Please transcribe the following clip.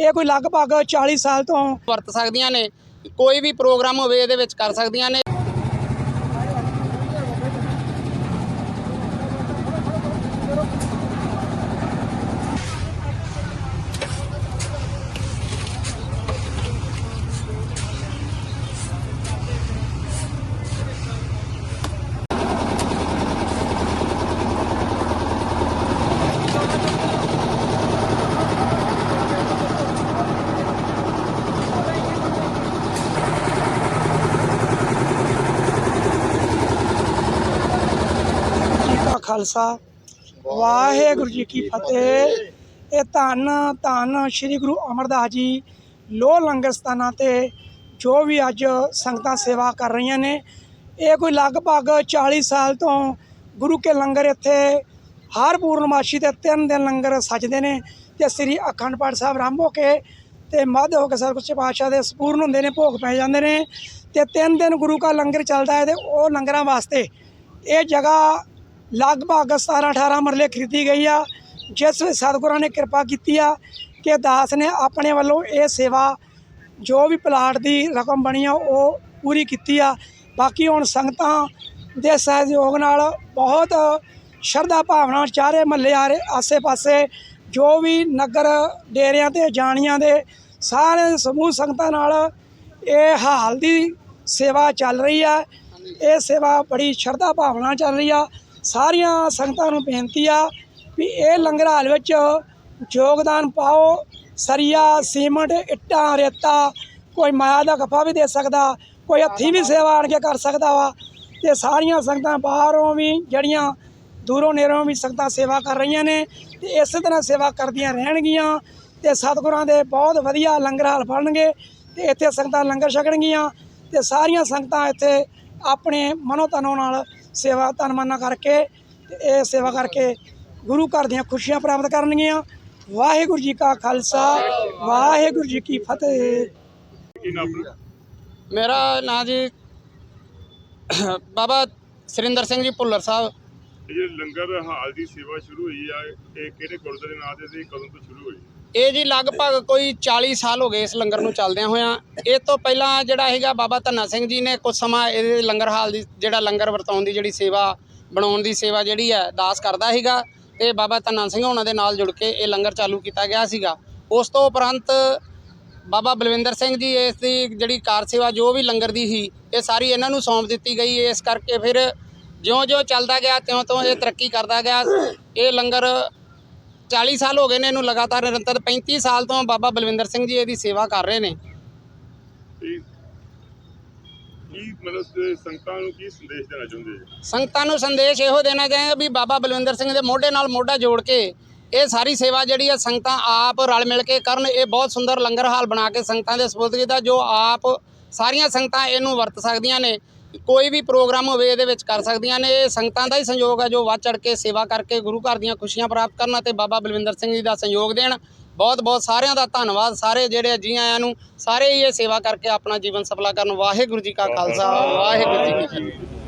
ਇਹ ਕੋਈ ਲਗਭਗ 40 ਸਾਲ ਤੋਂ ਵਰਤ ਸਕਦੀਆਂ ਨੇ, ਕੋਈ ਵੀ ਪ੍ਰੋਗਰਾਮ ਹੋਵੇ, ਇਹਦੇ ਵਿੱਚ ਕਰ ਸਕਦੀਆਂ ਨੇ ਜੀ ਕਾ ਖਾਲਸਾ। ਵਾਹਿਗੁਰੂ ਜੀ ਕੀ ਫਤਿਹ। ਇਹ ਧੰਨ ਧੰਨ ਸ੍ਰੀ ਗੁਰੂ ਅਮਰਦਾਸ ਜੀ ਲੋ ਲੰਗਰ ਸਥਾਨਾਂ ਤੇ ਜੋ ਵੀ ਅੱਜ ਸੰਗਤਾਂ ਸੇਵਾ ਕਰ ਰਹੀਆਂ ਨੇ। ਇਹ ਕੋਈ ਲਗਭਗ 40 ਸਾਲ ਤੋਂ ਗੁਰੂ ਕੇ ਲੰਗਰ ਇੱਥੇ ਹਰ ਪੂਰਨਮਾਸ਼ੀ ਤੇ ਤਿੰਨ ਦਿਨ ਲੰਗਰ ਸੱਜਦੇ ਨੇ ਤੇ ਸ੍ਰੀ ਅਖੰਡ ਪਾਠ ਸਾਹਿਬ ਆਰੰਭ ਹੋ ਕੇ ਤੇ ਮੱਧ ਹੋ ਕੇ ਸਰਬੁੱਚ ਪਾਤਸ਼ਾਹ ਦੇ ਸੰਪੂਰਨ ਹੁੰਦੇ ਨੇ, ਭੋਗ ਪੈ ਜਾਂਦੇ ਨੇ ਤੇ ਤਿੰਨ ਦਿਨ ਗੁਰੂ ਕਾ ਲੰਗਰ ਚੱਲਦਾ ਹੈ ਤੇ ਉਹ ਲੰਗਰਾਂ ਵਾਸਤੇ ਇਹ ਜਗ੍ਹਾ ਲਗਭਗ 17 18 ਮਰਲੇ ਖਰੀਦੀ ਗਈ ਆ, ਜਿਸ ਵਿੱਚ ਸਤਿਗੁਰਾਂ ਨੇ ਕਿਰਪਾ ਕੀਤੀ ਆ ਕਿ ਦਾਸ ਨੇ ਆਪਣੇ ਵੱਲੋਂ ਇਹ ਸੇਵਾ ਜੋ ਵੀ ਪਲਾਟ ਦੀ ਰਕਮ ਬਣੀ ਆ, ਉਹ ਪੂਰੀ ਕੀਤੀ ਆ। ਬਾਕੀ ਹੁਣ ਸੰਗਤਾਂ ਦੇ ਸਹਿਯੋਗ ਨਾਲ ਬਹੁਤ ਸ਼ਰਧਾ ਭਾਵਨਾ ਚਾਰੇ ਮਹੱਲੇ ਆ ਰਹੇ ਆਸੇ-ਪਾਸੇ ਜੋ ਵੀ ਨਗਰ ਡੇਰਿਆਂ ਤੇ, ਜਾਣੀਆਂ ਦੇ ਸਾਰੇ ਸਮੂਹ ਸੰਗਤਾਂ ਨਾਲ ਇਹ ਹਾਲ ਦੀ ਸੇਵਾ ਚੱਲ ਰਹੀ ਆ। ਇਹ ਸੇਵਾ ਬੜੀ ਸ਼ਰਧਾ ਭਾਵਨਾ ਚੱਲ ਰਹੀ ਆ। ਸਾਰੀਆਂ ਸੰਗਤਾਂ ਨੂੰ ਬੇਨਤੀ ਆ ਵੀ ਇਹ ਲੰਗਰ ਹਾਲ ਵਿੱਚ ਯੋਗਦਾਨ ਪਾਓ, ਸਰੀਆ, ਸੀਮਟ, ਇੱਟਾਂ, ਰੇਤਾ, ਕੋਈ ਮਾਇਆ ਦਾ ਗੱਫਾ ਵੀ ਦੇ ਸਕਦਾ, ਕੋਈ ਹੱਥੀਂ ਵੀ ਸੇਵਾ ਆਣ ਕੇ ਕਰ ਸਕਦਾ ਵਾ। ਤੇ ਸਾਰੀਆਂ ਸੰਗਤਾਂ ਬਾਹਰੋਂ ਵੀ, ਜਿਹੜੀਆਂ ਦੂਰੋਂ ਨੇੜੋਂ ਵੀ ਸੰਗਤਾਂ ਸੇਵਾ ਕਰ ਰਹੀਆਂ ਨੇ, ਤੇ ਇਸੇ ਤਰ੍ਹਾਂ ਸੇਵਾ ਕਰਦੀਆਂ ਰਹਿਣਗੀਆਂ। ਤੇ ਸਤਿਗੁਰਾਂ ਦੇ ਬਹੁਤ ਵਧੀਆ ਲੰਗਰ ਹਾਲ ਬਣਨਗੇ ਤੇ ਇੱਥੇ ਸੰਗਤਾਂ ਲੰਗਰ ਛਕਣਗੀਆਂ, ਤੇ ਸਾਰੀਆਂ ਸੰਗਤਾਂ ਇੱਥੇ ਆਪਣੇ ਮਨੋ ਤਨੋ ਨਾਲ ਸੇਵਾ ਤਨ ਮਨ ਨਾਲ ਕਰਕੇ ਇਹ ਸੇਵਾ ਕਰਕੇ ਗੁਰੂ ਘਰ ਦੀਆਂ ਖੁਸ਼ੀਆਂ ਪ੍ਰਾਪਤ ਕਰਨਗੀਆਂ। ਵਾਹਿਗੁਰੂ ਜੀ ਕਾ ਖਾਲਸਾ ਵਾਹਿਗੁਰੂ ਜੀ ਕੀ ਫਤਿਹ। ਮੇਰਾ ਨਾਂ ਜੀ ਬਾਬਾ ਸਰਿੰਦਰ ਸਿੰਘ ਜੀ ਭੁੱਲਰ ਸਾਹਿਬ। ਇਹ ਲੰਗਰ ਹਾਲ ਦੀ ਸੇਵਾ ਸ਼ੁਰੂ ਹੋਈ ਆ। ਇਹ ਕਿਹੜੇ ਗੁਰਦੁਆਰੇ ਨਾਂ ਤੇ ਤੇ ਕਦੋਂ ਤੋਂ ਸ਼ੁਰੂ ਹੋਈ? ਇਹ ਜੀ ਲਗਭਗ ਕੋਈ 40 ਸਾਲ ਹੋ ਗਏ ਇਸ ਲੰਗਰ ਨੂੰ ਚੱਲਦਿਆਂ ਹੋਇਆਂ। ਇਹ ਤੋਂ ਪਹਿਲਾਂ ਜਿਹੜਾ ਹੈਗਾ ਬਾਬਾ ਧੰਨਾ ਸਿੰਘ ਜੀ ਨੇ ਕੁਝ ਸਮਾਂ ਇਹਦੇ ਲੰਗਰ ਹਾਲ ਦੀ, ਜਿਹੜਾ ਲੰਗਰ ਵਰਤਾਉਣ ਦੀ ਜਿਹੜੀ ਸੇਵਾ, ਬਣਾਉਣ ਦੀ ਸੇਵਾ ਜਿਹੜੀ ਹੈ, ਦਾਸ ਕਰਦਾ ਸੀਗਾ ਤੇ ਬਾਬਾ ਧੰਨਾ ਸਿੰਘ ਉਹਨਾਂ ਦੇ ਨਾਲ ਜੁੜ ਕੇ ਇਹ ਲੰਗਰ ਚਾਲੂ ਕੀਤਾ ਗਿਆ ਸੀਗਾ। ਉਸ ਤੋਂ ਉਪਰੰਤ ਬਾਬਾ ਬਲਵਿੰਦਰ ਸਿੰਘ ਜੀ ਇਸ ਦੀ ਜਿਹੜੀ ਕਾਰ ਸੇਵਾ, ਜੋ ਵੀ ਲੰਗਰ ਦੀ ਸੀ, ਇਹ ਸਾਰੀ ਇਹਨਾਂ ਨੂੰ ਸੌਂਪ ਦਿੱਤੀ ਗਈ। ਇਸ ਕਰਕੇ ਫਿਰ ਜਿਉਂ-ਜਿਉਂ ਚੱਲਦਾ ਗਿਆ, ਤਿਉਂ-ਤਿਉਂ ਇਹ ਤਰੱਕੀ ਕਰਦਾ ਗਿਆ। ਇਹ ਲੰਗਰ 40 ਸਾਲ ਹੋ ਗਏ ਨੇ ਇਹਨੂੰ ਲਗਾਤਾਰ ਨਿਰੰਤਰ 35 ਸਾਲ ਤੋਂ ਬਾਬਾ ਬਲਵਿੰਦਰ ਸਿੰਘ ਜੀ ਇਹਦੀ ਸੇਵਾ ਕਰ ਰਹੇ ਨੇ। ਕੀ ਮਤਲਬ ਸੰਗਤਾਂ ਨੂੰ ਕੀ ਸੰਦੇਸ਼ ਦੇਣਾ ਚਾਹੁੰਦੇ ਜੀ? ਸੰਗਤਾਂ ਨੂੰ ਸੰਦੇਸ਼ ਇਹੋ ਦੇਣਾ ਚਾਹੀਦਾ ਵੀ ਬਾਬਾ ਬਲਵਿੰਦਰ ਸਿੰਘ ਦੇ ਮੋਢੇ ਨਾਲ ਮੋਢਾ ਜੋੜ ਕੇ ਇਹ ਸਾਰੀ ਸੇਵਾ ਜਿਹੜੀ ਹੈ ਸੰਗਤਾਂ ਆਪ ਰਲ ਮਿਲ ਕੇ ਕਰਨ ਇਹ ਬਹੁਤ ਸੁੰਦਰ ਲੰਗਰ ਹਾਲ ਬਣਾ ਕੇ ਸੰਗਤਾਂ ਦੇ ਸਪੁਰਦ ਕੀਤਾ ਜੋ ਆਪ ਸਾਰੀਆਂ ਸੰਗਤਾਂ ਇਹਨੂੰ ਵਰਤ ਸਕਦੀਆਂ ਨੇ। ਕੋਈ ਵੀ ਪ੍ਰੋਗਰਾਮ ਹੋਵੇ, ਇਹਦੇ ਵਿੱਚ ਕਰ ਸਕਦੀਆਂ ਨੇ। ਇਹ ਸੰਗਤਾਂ ਦਾ ਹੀ ਸੰਯੋਗ ਹੈ ਜੋ ਵੱਧ ਚੜ ਕੇ ਸੇਵਾ ਕਰਕੇ ਗੁਰੂ ਘਰ ਦੀਆਂ ਖੁਸ਼ੀਆਂ ਪ੍ਰਾਪਤ ਕਰਨ ਅਤੇ ਬਾਬਾ ਬਲਵਿੰਦਰ ਸਿੰਘ ਜੀ ਦਾ ਸੰਯੋਗ ਦੇਣ। ਬਹੁਤ ਬਹੁਤ ਸਾਰਿਆਂ ਦਾ ਧੰਨਵਾਦ। ਸਾਰੇ ਜਿਹੜੇ ਜੀ ਆਇਆਂ ਨੂੰ, ਸਾਰੇ ਹੀ ਇਹ ਸੇਵਾ ਕਰਕੇ ਆਪਣਾ ਜੀਵਨ ਸਫਲਾ ਕਰਨ। ਵਾਹਿਗੁਰੂ ਜੀ ਕਾ ਖਾਲਸਾ। ਵਾਹਿਗੁਰੂ ਜੀ ਕੀ ਫਤਿਹ।